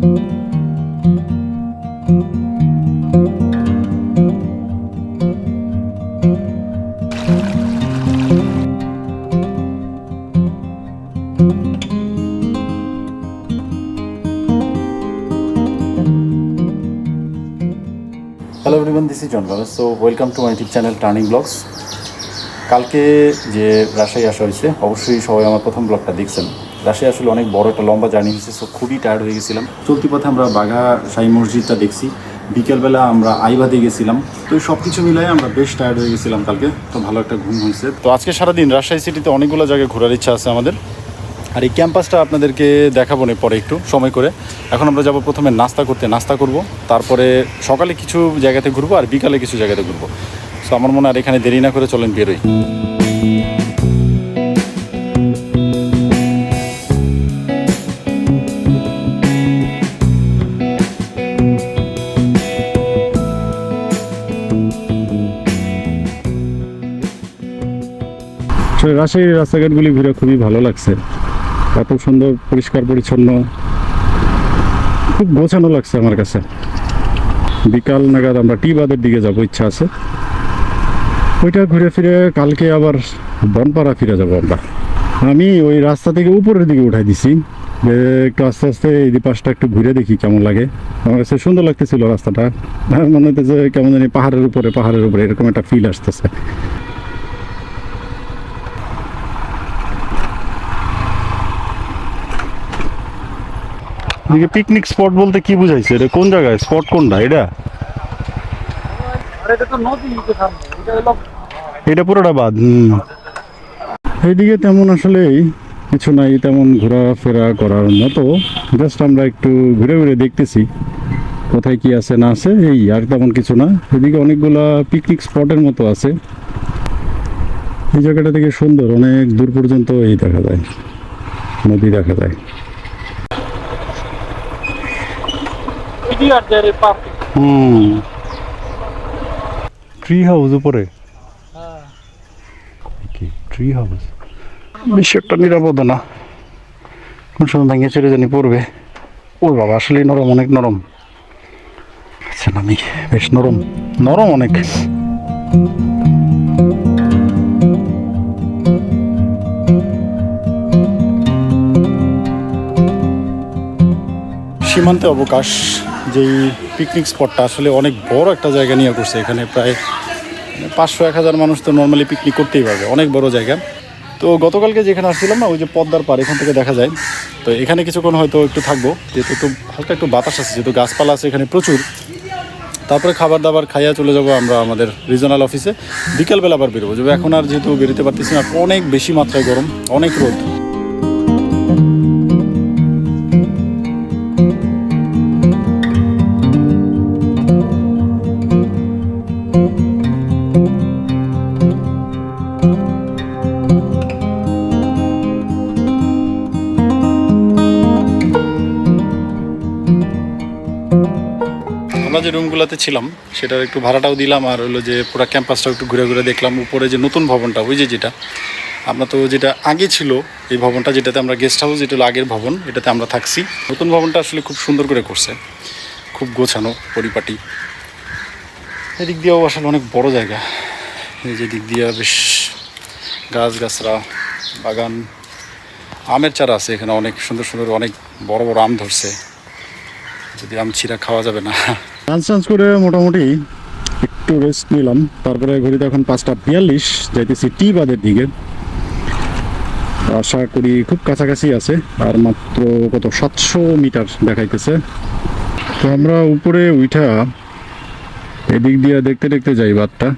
Hello everyone this is John so welcome to my YouTube channel turning blogs কালকে যে রাজশাহী আসা হয়েছে, অবশ্যই সবাই আমার প্রথম ব্লগটা দেখছেন। রাজশাহী আসলে অনেক বড় একটা লম্বা জার্নি হয়েছে সো খুবই টায়ার্ড হয়ে গেছিলাম। চলতি পথে আমরা বাঘা সাই মসজিদটা দেখছি। বিকেলবেলা আমরা আইবাদে গেছিলাম। তো সব কিছু মিলাই আমরা বেশ টায়ার্ড হয়ে গেছিলাম কালকে। তো ভালো একটা ঘুম হয়েছে। তো আজকে সারাদিন রাজশাহী সিটিতে অনেকগুলো জায়গায় ঘোরার ইচ্ছা আছে আমাদের। আর এই ক্যাম্পাসটা আপনাদেরকে দেখাবো না পরে একটু সময় করে। এখন আমরা যাব প্রথমে নাস্তা করতে। নাস্তা করব। তারপরে সকালে কিছু জায়গাতে ঘুরবো আর বিকালে কিছু জায়গাতে ঘুরবো। সো আমার মনে হয় আর এখানে দেরি না করে চলেন বেরোই। রাজশাহীর রাস্তাঘাটগুলি ঘুরে খুবই ভালো লাগছে। এত সুন্দর, পরিষ্কার, পরিচ্ছন্ন। খুব গোছানো লাগছে আমার কাছে। বিকাল নাগাদ আমরা টি বাদের দিকে যাব, ইচ্ছা আছে। ওইটা ঘুরে ফিরে কালকে আবার বনপাড়া ফিরে যাব আমরা। আমি ওই রাস্তা থেকে উপরের দিকে উঠাই দিছি। একটু আস্তে আস্তে এই পাশটা একটু ঘুরে দেখি কেমন লাগে। আমার কাছে সুন্দর লাগতেছিল রাস্তাটা। মনে হতেছে কেমন জানি পাহাড়ের উপরে পাহাড়ের উপরে এরকম একটা ফিল আসতেছে। এদিকে পিকনিক স্পট বলতে কি বুঝাইছে? এটা কোন জায়গায়? স্পট কোনটা? এটা? এটা পুরোটা বাদ হুম। এইদিকে তেমন আসলে কিছু নাই তেমন ঘোরাফেরা করার মতো। জাস্ট আমরা একটু ঘুরে ঘুরে দেখতেছি কোথায় কি আছে না আছে এই আর তেমন কিছু না। এদিকে অনেকগুলা পিকনিক স্পটের মতো আছে। এই জায়গাটা থেকে সুন্দর অনেক দূর পর্যন্ত এই দেখা যায় নদী দেখা যায়। হুম। ট্রি হাউস উপরে? হ্যাঁ। ট্রি হাউস বেশি নিরাপদ না। কোন সময় ভেঙে চলে জানি পড়বে। ও বাবা আসলে নরম অনেক নরম। আচ্ছা নামি বেশ নরম। নরম অনেক। সীমান্তে অবকাশ। যেই পিকনিক স্পটটা আসলে অনেক বড় একটা জায়গা নিয়ে করছে এখানে, প্রায় পাঁচশো এক হাজার মানুষ তো নর্মালি পিকনিক করতেই পারবে, অনেক বড় জায়গা। তো গতকালকে যেখানে আসছিলাম না, ওই যে পদ্মার পার এখান থেকে দেখা যায়। তো এখানে কিছুক্ষণ হয়তো একটু থাকব, যেহেতু একটু হালকা একটু বাতাস আছে, যেহেতু গাছপালা আছে এখানে প্রচুর। তারপরে খাবার দাবার খাইয়া চলে যাব আমরা আমাদের রিজনাল অফিসে বিকেলবেলা আবার বেরোবো যাব এখন আর যেহেতু বেরোতে পারতেছি না, অনেক বেশি মাত্রায় গরম, অনেক রোদ। আমরা যে রুমগুলোতে ছিলাম, সেটার একটু ভাড়াটাও দিলাম আর হলো যে পুরো ক্যাম্পাসটাও একটু ঘুরে ঘুরে দেখলাম। উপরে যে নতুন ভবনটা, ওই যে যেটা, আমরা তো যেটা আগে ছিল, এই ভবনটা যেটাতে আমরা গেস্ট হাউস যেটা আগের ভবন, এটাতে আমরা থাকছি। নতুন ভবনটা আসলে খুব সুন্দর করে করছে, খুব গোছানো, পরিপাটি। এদিক দিয়েও আসলে অনেক বড় জায়গা। এই যে দিক দিয়ে বেশ গাছ গাছরা বাগান, আমের চারা আছে এখানে অনেক সুন্দর সুন্দর, অনেক বড় বড় আম ধরছে। যদি আম ছিঁড়া খাওয়া যাবে না। লাঞ্চ টাঞ্চ করে মোটামুটি একটু রেস্ট নিলাম। তারপরে ঘড়িতে এখন পাঁচটা বিয়াল্লিশ, যাইতেছি টি বাদের দিকে। আশা করি খুব কাছাকাছি আছে, আর মাত্র কত, সাতশো মিটার দেখাইতেছে। তো আমরা উপরে উঠা এদিক দিয়ে দেখতে দেখতে যাই বাদটা।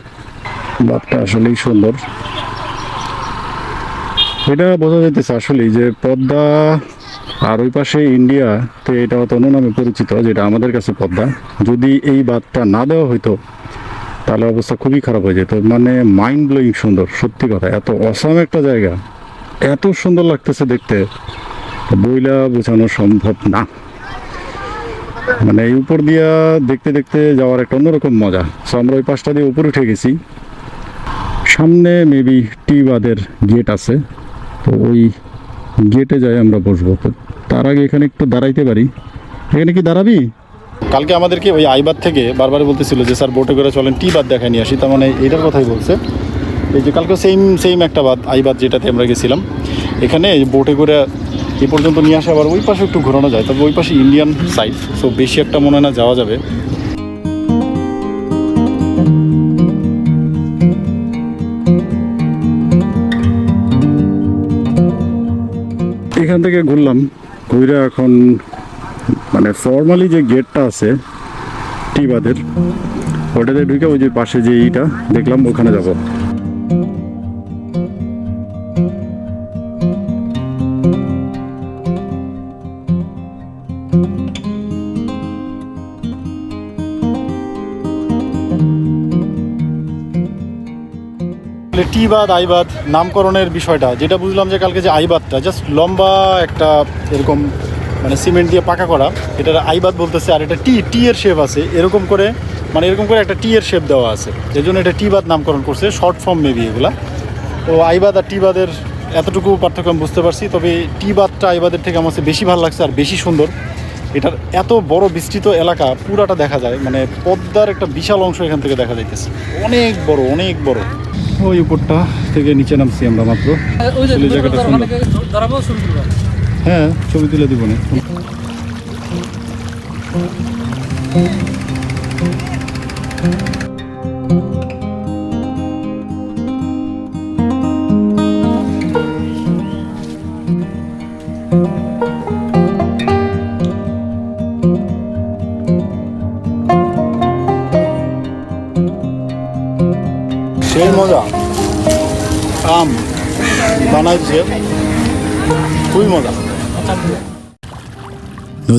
বাদটা আসলেই সুন্দর। এটা বোঝা যাইতেছে আসলেই যে পদ্মা আর ওই পাশে ইন্ডিয়া তো এটা অন্য নামে পরিচিত, যেটা আমাদের কাছে পদ্মা। যদি এই বাদটা না দেওয়া হইতো, তাহলে অবস্থা খুবই খারাপ হয়ে যেত। মানে মাইন্ড ব্লোয়িং সুন্দর, সত্যি কথা। এত অসাম একটা জায়গা। এত সুন্দর লাগতেছে দেখতে। বইলা বোঝানো সম্ভব না। মানে এই উপর দিয়া দেখতে দেখতে যাওয়ার একটা অন্যরকম মজা। সো আমরা ওই পাশটা দিয়ে উপরে উঠে গেছি। সামনে মেবি টি বাদের গেট আছে। তো ওই গেটে যাই আমরা বসবো। তার আগে এখানে একটু দাঁড়াইতে পারি। এখানে কি দাঁড়াবি? কালকে আমাদেরকে ওই আইবাদ থেকে বারবার বলতেছিল যে স্যার বোটে করে চলেন টি বাদ দেখায় নিয়ে আসি। তার মানে এটার কথাই বলছে। এই যে কালকে সেম সেম একটা বাদ আইবাদ যেটাতে আমরা গেছিলাম। এখানে বোটে করে এ পর্যন্ত নিয়ে আসে আবার ওই পাশে একটু ঘোরানো যায় তবে ওই পাশে ইন্ডিয়ান সাইড সো বেশি একটা মনে হয় না যাওয়া যাবে। এখান থেকে ঘুরলাম। ঘুরে এখন মানে ফর্মালি যে গেটটা আছে, টিবাদের, ওটাতে ঢুকে ওই যে পাশে যে ইটা, দেখলাম ওখানে যাব। টিবাদ আইবাদ নামকরণের বিষয়টা, যেটা বুঝলাম যে কালকে যে আইবাদটা জাস্ট লম্বা একটা এরকম মানে সিমেন্ট দিয়ে পাকা করা, এটার আইবাদ বলতেছে, আর এটা টি টি এর শেপ আছে, এরকম করে মানে এরকম করে একটা টি এর শেপ দেওয়া আছে এই জন্য এটা টিবাদ নামকরণ করছে শর্ট ফর্ম মেবি এগুলা। তো আইবাদ আর টিবাদের এতটুকু পার্থক্য আমি বুঝতে পারছি, তবে টিবাদটা আইবাদের থেকে আমার বেশি ভালো লাগছে আর বেশি সুন্দর। এটার এত বড় বিস্তৃত এলাকা, পুরাটা দেখা যায় মানে পদ্মার একটা বিশাল অংশ এখান থেকে দেখা যাইতেছে। অনেক বড় অনেক বড়। ওই উপরটা থেকে নিচে নামছি আমরা মাত্র। ওই যে আসলে জায়গাটা সুন্দর। অনেকে ধরাবো শুরু করব হ্যাঁ ছবি তুলে দিব না। সেই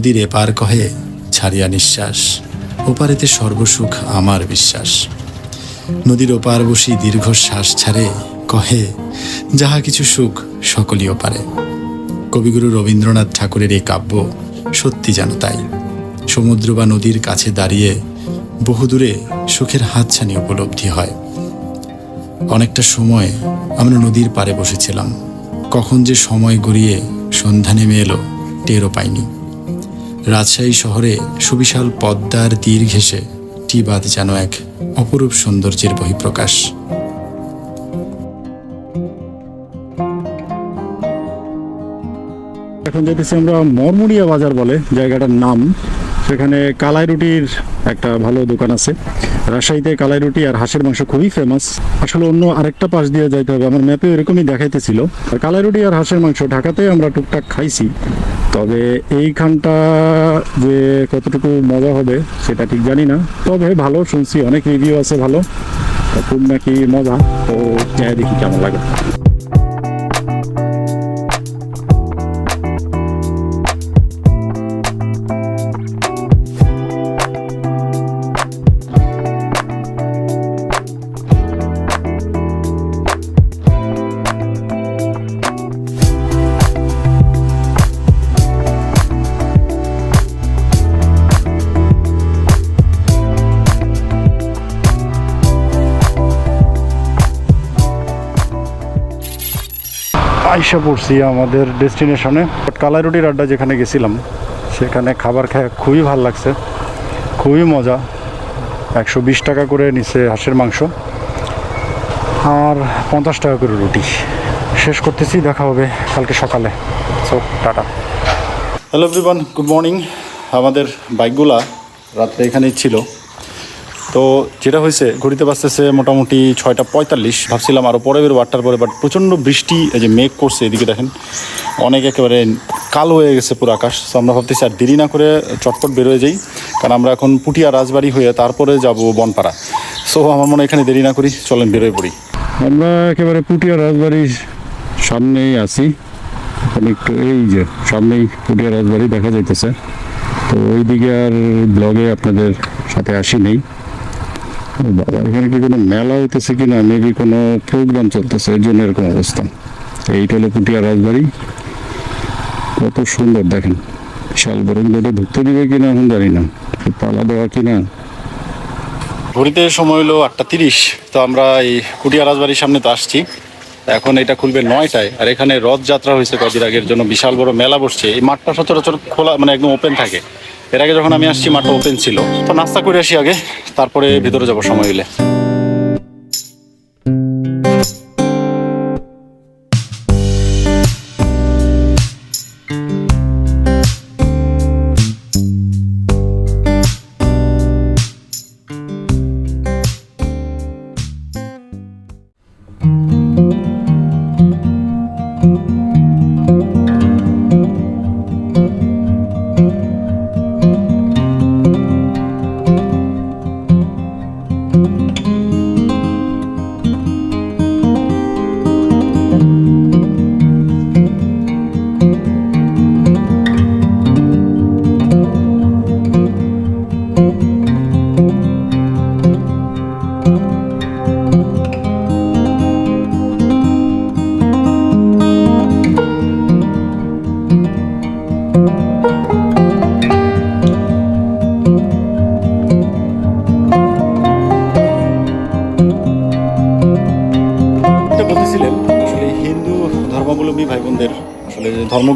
নদীর এপার কহে, ছাড়িয়া নিঃশ্বাস। ওপারেতে সর্বসুখ আমার বিশ্বাস। নদীর ওপার বসি দীর্ঘ শ্বাস ছাড়ে, কহে, যাহা কিছু সুখ, সকলই ওপারে। কবিগুরু রবীন্দ্রনাথ ঠাকুরের এই কাব্য সত্যি যেন তাই। সমুদ্র বা নদীর কাছে দাঁড়িয়ে বহুদূরে সুখের হাতছানি উপলব্ধি হয়। অনেকটা সময় আমরা নদীর পাড়ে বসেছিলাম। কখন যে সময় গড়িয়ে সন্ধ্যা নেমে এলো, টেরও পাইনি। রাজশাহী শহরে সুবিশাল পদ্মার তীর ঘেঁষে টিবাদ যেন এক অপরূপ সৌন্দর্যের বহিঃপ্রকাশ। এখন যেতেছি আমরা মরমুড়িয়া বাজার বলে, জায়গাটার নাম। সেখানে কালাই রুটির একটা ভালো দোকান আছে। রাজশাহীতে কালাই রুটি আর হাঁসের মাংস খুবই ফেমাস আসলে অন্য আরেকটা পাশ দিয়ে যাইতে হবে, আমার ম্যাপে এরকমই দেখাইতেছিল। আর কালাই রুটি আর হাঁসের মাংস ঢাকাতে আমরা টুকটাক খাইছি। তবে এইখানটা যে কতটুকু মজা হবে সেটা ঠিক জানি না। তবে ভালো শুনছি, অনেক রিভিউ আছে ভালো। খুব নাকি মজা। তো যাই দেখি কেমন লাগে। আইসা পড়ছি আমাদের ডেস্টিনেশনে। কালাই রুটির আড্ডা যেখানে গেছিলাম, সেখানে খাবার খেয়ে খুবই ভালো লাগছে। খুবই মজা। একশো বিশ টাকা করে নিছে হাঁসের মাংস। আর পঞ্চাশ টাকা করে রুটি। শেষ করতেছি, দেখা হবে কালকে সকালে। So tata. Hello everyone good morning আমাদের বাইকগুলা রাত্রে এখানেই ছিল। তো যেটা হয়েছে, ঘড়িতে বাজতেছে মোটামুটি ছয়টা পঁয়তাল্লিশ। ভাবছিলাম আরও পরে বেরোবো আটটার পরে বাট প্রচণ্ড বৃষ্টি, এই যে মেঘ করছে এদিকে দেখেন। অনেক একেবারে কালো হয়ে গেছে পুরো আকাশ। তো আমরা ভাবতেছি আর দেরি না করে চটপট বেরোয় যাই, কারণ আমরা এখন পুটিয়া রাজবাড়ি হয়ে তারপরে যাব বনপাড়া। সো আমার মনে এখানে দেরি না করি, চলেন বেরোয় পড়ি। আমরা একেবারে পুটিয়া রাজবাড়ির সামনেই আছি। একটু এই যে সামনেই পুটিয়া রাজবাড়ি দেখা যাইতেছে। তো ওইদিকে আর ব্লগে আপনাদের সাথে আসি নেই। এখানে কি কোনো মেলা হইতেছে কিনা? মেবি কোনো প্রোগ্রাম চলতেছে এর জন্য এরকম অবস্থা। এইটা হলো পুটিয়া রাজবাড়ি। কত সুন্দর, দেখেন। বিশাল বড়। এটা ঢুকতে দিবে কিনা, এখন জানি না। পালা দেওয়া কিনা? ঘড়িতে সময় হলো আটটা তিরিশ। তো আমরা এই কুটিয়া রাজবাড়ির সামনে তো আসছি। এখন এটা খুলবে নয়টায়। আর এখানে রথযাত্রা হয়েছে কদিন আগের জন্য। বিশাল বড় মেলা বসছে। এই মাঠটা সচরাচর খোলা মানে একদম ওপেন থাকে। এর আগে যখন আমি আসছি, মাঠটা ওপেন ছিল। তো নাস্তা করে আসি আগে, তারপরে ভিতরে যাব, সময় হলে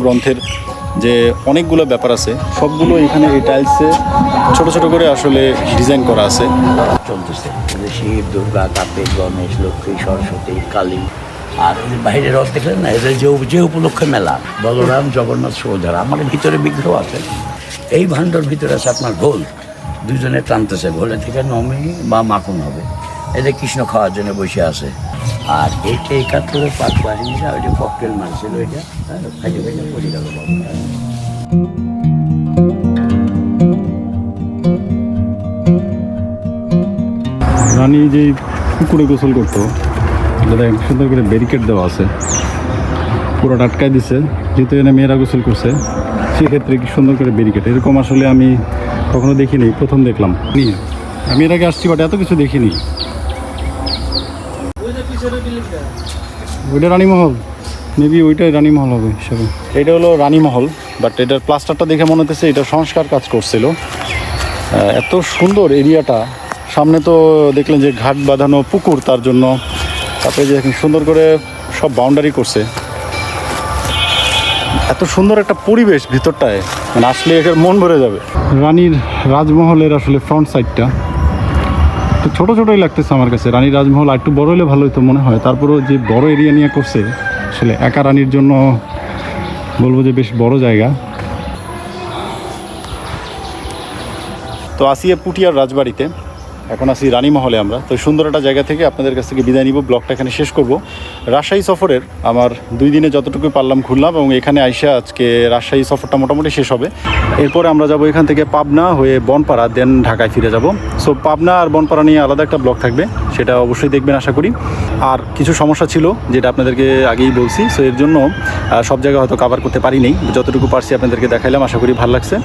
যে ধর্মগ্রন্থের যে অনেকগুলো ব্যাপার আছে, সবগুলো এখানে এই টাইলসে ছোট ছোট করে আসলে ডিজাইন করা আছে। চলতেছে। শিব, দুর্গা, কার্তিক, গণেশ, লক্ষ্মী, সরস্বতী, কালী, আর বাইরের রথ দেখলেন না এদের যে যে উপলক্ষে মেলা, বলরাম, জগন্নাথ, সুভদ্রা আমার ভিতরে বিগ্রহ আছে। এই ভাণ্ডর ভিতরে আছে আপনার গোল দুজনে টানতেছে। গোলে থেকে নমি বা মাখন হবে। এদের কৃষ্ণ খাওয়ার জন্য বসে আছে। আর এইটা একাত্তরের পাঁচ বাহিনীরা ওই যে ককটেল মারছিল ওইটা হ্যাঁ, খাইতে খাইতে পড়ে গেল। রানী যে পুকুরে গোসল করতো দেখেন সুন্দর করে ব্যারিকেড দেওয়া আছে পুরো আটকায় দিছে যেহেতু এনে মেয়েরা গোসল করছে সেক্ষেত্রে কি সুন্দর করে ব্যারিকেড এরকম আসলে আমি কখনো দেখিনি প্রথম দেখলাম আমি এর আগে আসছি বাট এত কিছু দেখিনি ওই যে পিছনে বিল্ডিংটা ওইটা রানীমহল মেবি ওইটাই রানীমহল হবে হিসাবে। এটা হলো রানীমহল বাট এটার প্লাস্টারটা দেখে মনে হতেছে এটা সংস্কার কাজ করছিল। এত সুন্দর এরিয়াটা। সামনে তো দেখলেন যে ঘাট বাঁধানো পুকুর তার জন্য তারপরে যে সুন্দর করে সব বাউন্ডারি করছে। এত সুন্দর একটা পরিবেশ ভিতরটায় মানে আসলে এখানে মন ভরে যাবে। রানীর রাজমহলের আসলে ফ্রন্ট সাইডটা তো ছোটো ছোটোই লাগতেছে আমার কাছে। রানী রাজমহল আর একটু বড় হলে ভালো হতো মনে হয়। তারপরেও যে বড় এরিয়া নিয়ে করছে, আসলে একা রানীর জন্য বলব যে বেশ বড় জায়গা। তো আসি পুটিয়ার রাজবাড়িতে। এখন আসি রানীমহলে আমরা। তো সুন্দর একটা জায়গা থেকে আপনাদের কাছ থেকে বিদায় নিব। ব্লগটা এখানে শেষ করব। রাজশাহী সফরের আমার দুই দিনে যতটুকু পারলাম ঘুরলাম এবং এখানে আইসা আজকে রাজশাহী সফরটা মোটামুটি শেষ হবে। এরপরে আমরা যাব এখান থেকে পাবনা হয়ে বনপাড়া দেন ঢাকায় ফিরে যাব। সো পাবনা আর বনপাড়া নিয়ে আলাদা একটা ব্লগ থাকবে, সেটা অবশ্যই দেখবেন আশা করি। আর কিছু সমস্যা ছিল, যেটা আপনাদেরকে আগেই বলছি সো এর জন্য সব জায়গায় হয়তো কভার করতে পারি নেই। যতটুকু পারছি আপনাদেরকে দেখাইলাম, আশা করি ভালো লাগছে।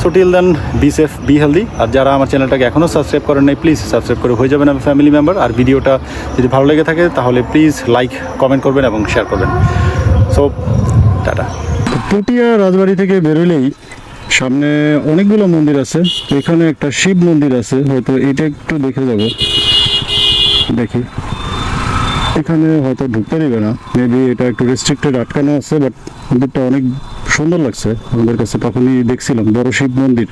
So till then be safe be healthy আর যারা আমার চ্যানেলটাকে এখনও সাবস্ক্রাইব করেন নাই প্লিজ সাবস্ক্রাইব করে হয়ে যাবেন আমার ফ্যামিলি মেম্বার আর ভিডিওটা যদি ভালো লেগে থাকে, তাহলে প্লিজ লাইক কমেন্ট করবেন এবং শেয়ার করবেন। So tata. পুটিয়া রাজবাড়ি থেকে বেরোলেই সামনে অনেকগুলো মন্দির আছে, এখানে একটা শিব মন্দির আছে, হয়তো এটা একটু দেখে যাব। দেখি। এখানে হয়তো ঢুকতে দেবে না। মেবি এটা একটু রেস্ট্রিক্টেড আটকানো আছে বাট মন্দিরটা অনেক সুন্দর লাগছে আমাদের কাছে। তখনই দেখছিলাম, বড় শিব মন্দির।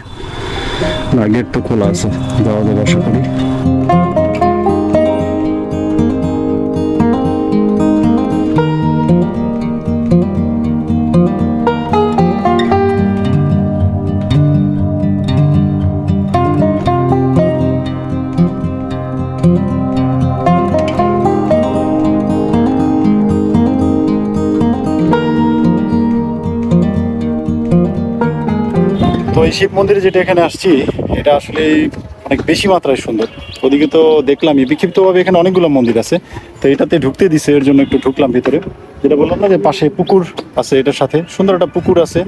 না, গেট তো খোলা আছে যাওয়া যাবে আশা করি। এই শিব মন্দিরে যেটা এখানে আসছি, এটা আসলে অনেক বেশি মাত্রায় সুন্দর। ওদিকে তো দেখলামই, বিক্ষিপ্তভাবে এখানে অনেকগুলো মন্দির আছে। তো এটাতে ঢুকতে দিছে, এর জন্য একটু ঢুকলাম ভিতরে। যেটা বললাম না যে পাশে পুকুর আছে এটার সাথে, সুন্দর একটা পুকুর আছে।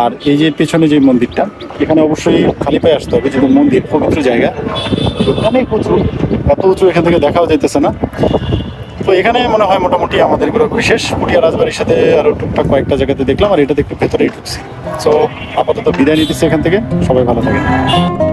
আর এই যে পেছনে যে মন্দিরটা, এখানে অবশ্যই খালি পায়ে আসতে হবে, যেহেতু মন্দির পবিত্র জায়গা। অনেক উঁচু এত উঁচু এখান থেকে দেখাও যাইতেছে না। তো এখানে মনে হয় মোটামুটি আমাদের ঘোরাঘুরি শেষ। পুটিয়া রাজবাড়ির সাথে আরও টুকটাক কয়েকটা জায়গাতে দেখলাম, আর এটাতে একটু ভেতরেই ঢুকছি। সো আপাতত বিদায় নিতেছি এখান থেকে। সবাই ভালো থাকেন।